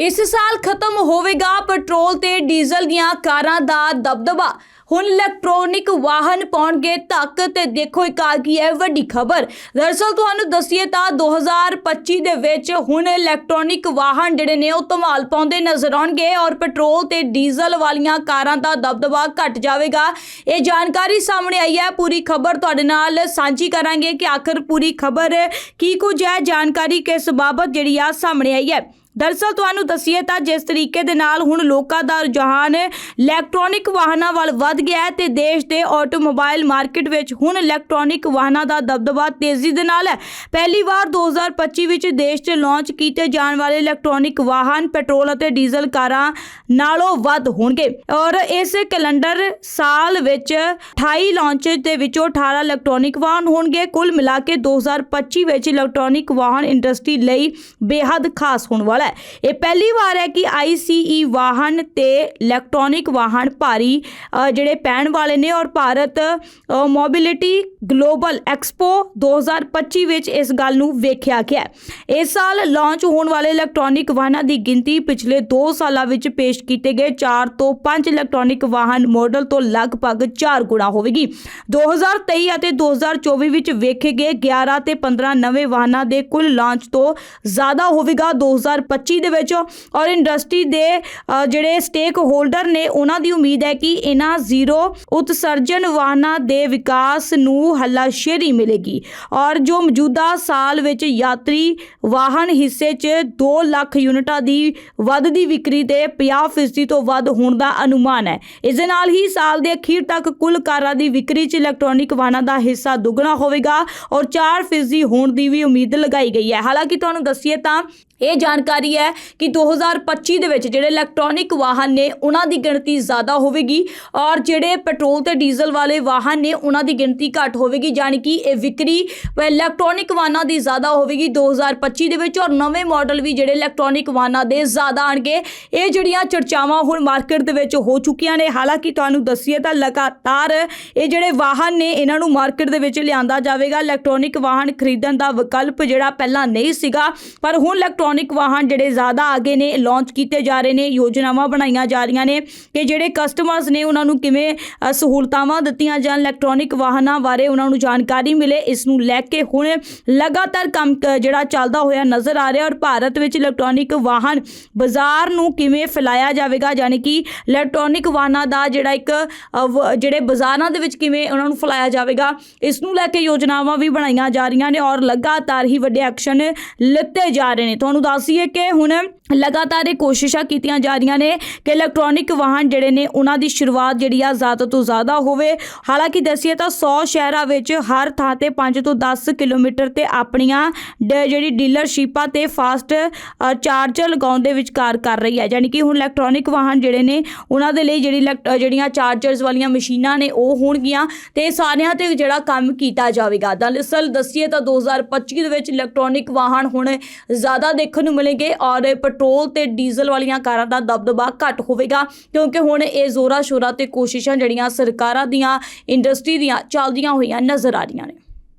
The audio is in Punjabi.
ਇਸ ਸਾਲ ਖਤਮ ਹੋਵੇਗਾ ਪੈਟਰੋਲ ਤੇ ਡੀਜ਼ਲ ਦੀਆਂ ਕਾਰਾਂ ਦਾ ਦਬਦਬਾ। ਹੁਣ ਇਲੈਕਟ੍ਰੋਨਿਕ ਵਾਹਨ ਪਾਉਣਗੇ ਤੱਕ ਤੇ ਦੇਖੋ ਇੱਕ ਆ ਗਈ ਹੈ ਵੱਡੀ ਖਬਰ। ਦਰਅਸਲ ਤੁਹਾਨੂੰ ਦੱਸੀਏ ਤਾਂ 2025 ਦੇ ਵਿੱਚ ਹੁਣ ਇਲੈਕਟ੍ਰੋਨਿਕ ਵਾਹਨ ਜਿਹੜੇ ਨੇ ਉਹ ਧਮਾਲ ਪਾਉਂਦੇ ਨਜ਼ਰ ਆਉਣਗੇ ਔਰ ਪੈਟਰੋਲ ਤੇ ਡੀਜ਼ਲ ਵਾਲੀਆਂ ਕਾਰਾਂ ਦਾ ਦਬਦਬਾ ਘਟ ਜਾਵੇਗਾ। ਇਹ ਜਾਣਕਾਰੀ ਸਾਹਮਣੇ ਆਈ ਹੈ। ਪੂਰੀ ਖਬਰ ਤੁਹਾਡੇ ਨਾਲ ਸਾਂਝੀ ਕਰਾਂਗੇ ਕਿ ਆਖਰ ਪੂਰੀ ਖਬਰ ਕੀ ਕੁਝ ਹੈ। ਜਾਣਕਾਰੀ ਕਿਸ ਬਾਬਤ ਜਿਹੜੀ ਆ ਸਾਹਮਣੇ ਆਈ ਹੈ। ਦਰਅਸਲ ਤੁਹਾਨੂੰ ਦੱਸੀਏ ਤਾਂ ਜਿਸ ਤਰੀਕੇ ਦੇ ਨਾਲ ਹੁਣ ਲੋਕਾਂ ਦਾ ਰੁਝਾਨ ਇਲੈਕਟ੍ਰੋਨਿਕ ਵਾਹਨਾਂ ਵੱਲ ਵੱਧ ਗਿਆ ਹੈ ਤੇ ਦੇਸ਼ ਦੇ ਆਟੋਮੋਬਾਈਲ ਮਾਰਕੀਟ ਵਿੱਚ ਹੁਣ ਇਲੈਕਟ੍ਰੋਨਿਕ ਵਾਹਨਾਂ ਦਾ ਦਬਦਬਾ ਤੇਜ਼ੀ ਦੇ ਨਾਲ ਹੈ। ਪਹਿਲੀ ਵਾਰ 2025 ਵਿੱਚ ਦੇਸ਼ 'ਚ ਲਾਂਚ ਕੀਤੇ ਜਾਣ ਵਾਲੇ ਇਲੈਕਟ੍ਰੋਨਿਕ ਵਾਹਨ, ਪੈਟਰੋਲ ਅਤੇ ਡੀਜ਼ਲ ਕਾਰਾਂ ਨਾਲੋਂ ਵੱਧ ਹੋਣਗੇ। ਔਰ ਇਸ ਕੈਲੰਡਰ ਸਾਲ ਵਿੱਚ 28 ਲਾਂਚ ਦੇ ਵਿੱਚੋਂ 18 ਇਲੈਕਟ੍ਰੋਨਿਕ ਵਾਹਨ ਹੋਣਗੇ। ਕੁੱਲ ਮਿਲਾ ਕੇ 2025 ਵਿੱਚ ਇਲੈਕਟ੍ਰੋਨਿਕ ਵਾਹਨ ਇੰਡਸਟਰੀ ਲਈ ਬੇਹੱਦ ਖਾਸ ਹੋਣ ਵਾਲਾ ਹੈ। ਇਹ ਪਹਿਲੀ ਵਾਰ ਹੈ ਕਿ ICE ਵਾਹਨ ਤੇ ਇਲੈਕਟ੍ਰੋਨਿਕ ਵਾਹਨ ਭਾਰੀ ਜਿਹੜੇ ਪੈਣ ਵਾਲੇ ਨੇ ਔਰ ਭਾਰਤ ਮੋਬਿਲਿਟੀ ਗਲੋਬਲ ਐਕਸਪੋ 2025 ਵਿੱਚ ਇਸ ਗੱਲ ਨੂੰ ਵੇਖਿਆ ਗਿਆ ਇਸ ਸਾਲ ਲਾਂਚ ਹੋਣ ਵਾਲੇ ਇਲੈਕਟ੍ਰੋਨਿਕ ਵਾਹਨਾਂ ਦੀ ਗਿਣਤੀ ਪਿਛਲੇ 2 ਸਾਲਾਂ ਵਿੱਚ ਪੇਸ਼ ਕੀਤੇ ਗਏ 4 ਤੋਂ 5 ਇਲੈਕਟ੍ਰੋਨਿਕ ਵਾਹਨ ਮਾਡਲ ਤੋਂ ਲਗਭਗ 4 ਗੁਣਾ ਹੋਵੇਗੀ। 2023 ਅਤੇ 2024 ਵਿੱਚ ਵੇਖੇ ਗਏ 11 ਤੇ 15 ਨਵੇਂ ਵਾਹਨਾਂ ਦੇ ਕੁੱਲ ਲਾਂਚ ਤੋਂ ਜ਼ਿਆਦਾ ਹੋਵੇਗਾ। 2025 ਦੇ ਵਿੱਚ ਔਰ ਇੰਡਸਟਰੀ ਦੇ ਜਿਹੜੇ ਸਟੇਕ ਹੋਲਡਰ ਨੇ, ਉਹਨਾਂ ਦੀ ਉਮੀਦ ਹੈ ਕਿ ਇਹਨਾਂ ਜ਼ੀਰੋ ਉਤਸਰਜਨ ਵਾਹਨਾਂ ਦੇ ਵਿਕਾਸ ਨੂੰ ਹੱਲਾਸ਼ੇਰੀ ਮਿਲੇਗੀ। ਔਰ ਜੋ ਮੌਜੂਦਾ ਸਾਲ ਵਿੱਚ ਯਾਤਰੀ ਵਾਹਨ ਹਿੱਸੇ 'ਚ 2 ਲੱਖ ਯੂਨਿਟਾਂ ਦੀ ਵੱਧਦੀ ਵਿਕਰੀ ਤੇ 50% ਤੋਂ ਵੱਧ ਹੋਣ ਦਾ ਅਨੁਮਾਨ ਹੈ। ਇਸ ਦੇ ਨਾਲ ਹੀ ਸਾਲ ਦੇ ਅਖੀਰ ਤੱਕ ਕੁੱਲ ਕਾਰਾਂ ਦੀ ਵਿਕਰੀ 'ਚ ਇਲੈਕਟ੍ਰੋਨਿਕ ਵਾਹਨਾਂ ਦਾ ਹਿੱਸਾ ਦੁੱਗਣਾ ਹੋਵੇਗਾ ਔਰ 4% ਹੋਣ ਦੀ ਵੀ ਉਮੀਦ ਲਗਾਈ ਗਈ ਹੈ। ਹਾਲਾਂਕਿ ਤੁਹਾਨੂੰ ਦੱਸੀਏ ਤਾਂ ਇਹ ਜਾਣਕਾਰੀ ਹੈ ਕਿ 2025 ਦੇ ਵਿੱਚ ਜਿਹੜੇ ਇਲੈਕਟ੍ਰੋਨਿਕ ਵਾਹਨ ਨੇ, ਉਹਨਾਂ ਦੀ ਗਿਣਤੀ ਜ਼ਿਆਦਾ ਹੋਵੇਗੀ ਔਰ ਜਿਹੜੇ ਪੈਟਰੋਲ ਤੇ ਡੀਜ਼ਲ ਵਾਲੇ ਵਾਹਨ ਨੇ, ਉਹਨਾਂ ਦੀ ਗਿਣਤੀ ਘੱਟ ਹੋਵੇਗੀ ਜਾਣੀ ਕਿ ਇਹ ਵਿਕਰੀ ਇਲੈਕਟ੍ਰੋਨਿਕ ਵਾਹਨਾਂ ਦੀ ਜ਼ਿਆਦਾ ਹੋਵੇਗੀ 2025 ਦੇ ਵਿੱਚ ਔਰ ਨਵੇਂ ਮਾਡਲ ਵੀ ਜਿਹੜੇ ਇਲੈਕਟ੍ਰੋਨਿਕ ਵਾਹਨਾਂ ਦੇ ਜ਼ਿਆਦਾ ਆਣਗੇ। ਇਹ ਜਿਹੜੀਆਂ ਚਰਚਾਵਾਂ ਹੁਣ ਮਾਰਕੀਟ ਦੇ ਵਿੱਚ ਹੋ ਚੁੱਕੀਆਂ ਨੇ, ਹਾਲਾਂਕਿ ਤੁਹਾਨੂੰ ਦੱਸੀਏ ਤਾਂ ਲਗਾਤਾਰ ਇਹ ਜਿਹੜੇ ਵਾਹਨ ਨੇ, ਇਹਨਾਂ ਨੂੰ ਮਾਰਕੀਟ ਦੇ ਵਿੱਚ ਲਿਆਂਦਾ ਜਾਵੇਗਾ। ਇਲੈਕਟ੍ਰੋਨਿਕ ਵਾਹਨ ਖਰੀਦਣ ਦਾ ਵਿਕਲਪ ਜਿਹੜਾ ਪਹਿਲਾਂ ਨਹੀਂ ਸੀਗਾ, ਪਰ ਹੁਣ ਇਲੈਕਟ੍ਰੋਨਿਕ ਵਾਹਨ ਜਿਹੜੇ ਜ਼ਿਆਦਾ ਆਗੇ ਨੇ ਲਾਂਚ ਕੀਤੇ ਜਾ ਰਹੇ ਨੇ ਯੋਜਨਾਵਾਂ ਬਣਾਈਆਂ ਜਾ ਰਹੀਆਂ ਨੇ ਕਿ ਜਿਹੜੇ ਕਸਟਮਰਸ ਨੇ ਉਹਨਾਂ ਨੂੰ ਕਿਵੇਂ ਅ, ਸਹੂਲਤਾਵਾਂ ਦਿੱਤੀਆਂ ਜਾਣ ਇਲੈਕਟ੍ਰੋਨਿਕ ਵਾਹਨਾਂ ਬਾਰੇ ਉਹਨਾਂ ਨੂੰ ਜਾਣਕਾਰੀ ਮਿਲੇ ਇਸ ਨੂੰ ਲੈ ਕੇ ਹੁਣ ਲਗਾਤਾਰ ਕੰਮ ਕ- ਜਿਹੜਾ ਚੱਲਦਾ ਹੋਇਆ ਨਜ਼ਰ ਆ ਰਿਹਾ ਔਰ ਭਾਰਤ ਵਿੱਚ ਇਲੈਕਟ੍ਰੋਨਿਕ ਵਾਹਨ ਬਾਜ਼ਾਰ ਨੂੰ ਕਿਵੇਂ ਫੈਲਾਇਆ ਜਾਵੇਗਾ ਯਾਨੀ ਕਿ ਇਲੈਕਟ੍ਰੋਨਿਕ ਵਾਹਨਾਂ ਦਾ ਜਿਹੜਾ ਇੱਕ ਜਿਹੜੇ ਬਾਜ਼ਾਰਾਂ ਦੇ ਵਿੱਚ ਕਿਵੇਂ ਉਹਨਾਂ ਨੂੰ ਫੈਲਾਇਆ ਜਾਵੇਗਾ ਇਸ ਨੂੰ ਲੈ ਕੇ ਯੋਜਨਾਵਾਂ ਵੀ ਬਣਾਈਆਂ ਜਾ ਰਹੀਆਂ ਨੇ ਔਰ ਲਗਾਤਾਰ ਹੀ ਵੱਡੇ ਐਕਸ਼ਨ ਲਿੱਤੇ ਜਾ ਰਹੇ ਨੇ। ਤੁਹਾਨੂੰ ਦੱਸੀਏ ਕਿ ਹੁਣ ਲਗਾਤਾਰ ਇਹ ਕੋਸ਼ਿਸ਼ਾਂ ਕੀਤੀਆਂ ਜਾ ਰਹੀਆਂ ਨੇ ਕਿ ਇਲੈਕਟ੍ਰੋਨਿਕ ਵਾਹਨ ਜਿਹੜੇ ਨੇ, ਉਹਨਾਂ ਦੀ ਸ਼ੁਰੂਆਤ ਜਿਹੜੀ ਆ ਜ਼ਿਆਦਾ ਤੋਂ ਜ਼ਿਆਦਾ ਹੋਵੇ। ਹਾਲਾਂਕਿ ਦੱਸੀਏ ਤਾਂ 100 ਸ਼ਹਿਰਾਂ ਵਿੱਚ ਹਰ ਥਾਂ ਤੇ 5 ਤੋਂ 10 ਕਿਲੋਮੀਟਰ ਤੇ ਆਪਣੀਆਂ ਡ- ਜਿਹੜੀ ਡੀਲਰਸ਼ਿਪਾਂ ਤੇ ਫਾਸਟ ਚਾਰਜਰ ਲਗਾਉਣ ਦੇ ਵਿਚਕਾਰ ਕਰ ਰਹੀ ਹੈ। ਯਾਨੀ ਕਿ ਹੁਣ ਇਲੈਕਟ੍ਰੋਨਿਕ ਵਾਹਨ ਜਿਹੜੇ ਨੇ, ਉਹਨਾਂ ਦੇ ਲਈ ਜਿਹੜੀ ਇਲੈਕਟ- ਜਿਹੜੀਆਂ ਚਾਰਜਰਸ ਵਾਲੀਆਂ ਮਸ਼ੀਨਾਂ ਨੇ, ਉਹ ਹੋਣਗੀਆਂ ਤੇ ਸਾਰਿਆਂ ਤੇ ਜਿਹੜਾ ਕੰਮ ਕੀਤਾ ਜਾਵੇਗਾ। ਦਰਅਸਲ ਦੱਸੀਏ ਤਾਂ 2025 ਦੇ ਵਿੱਚ ਇਲੈਕਟ੍ਰੋਨਿਕ ਵਾਹਨ ਹੁਣ ਜ਼ਿਆਦਾ ਦੇਖਣ ਨੂੰ ਮਿਲਣਗੇ। ਔਰ ਪੈਟਰੋਲ ਤੇ ਡੀਜ਼ਲ ਵਾਲੀਆਂ ਕਾਰਾਂ ਦਾ ਦਬਦਬਾ ਘੱਟ ਹੋਵੇਗਾ, ਕਿਉਂਕਿ ਹੁਣ ਇਹ ਜ਼ੋਰਾ ਸ਼ੋਰਾ ਤੇ ਕੋਸ਼ਿਸ਼ਾਂ ਜਿਹੜੀਆਂ ਸਰਕਾਰਾਂ ਦੀਆਂ, ਇੰਡਸਟਰੀ ਦੀਆਂ ਚੱਲਦੀਆਂ ਹੋਈਆਂ ਨਜ਼ਰ ਆ ਰਹੀਆਂ ਨੇ।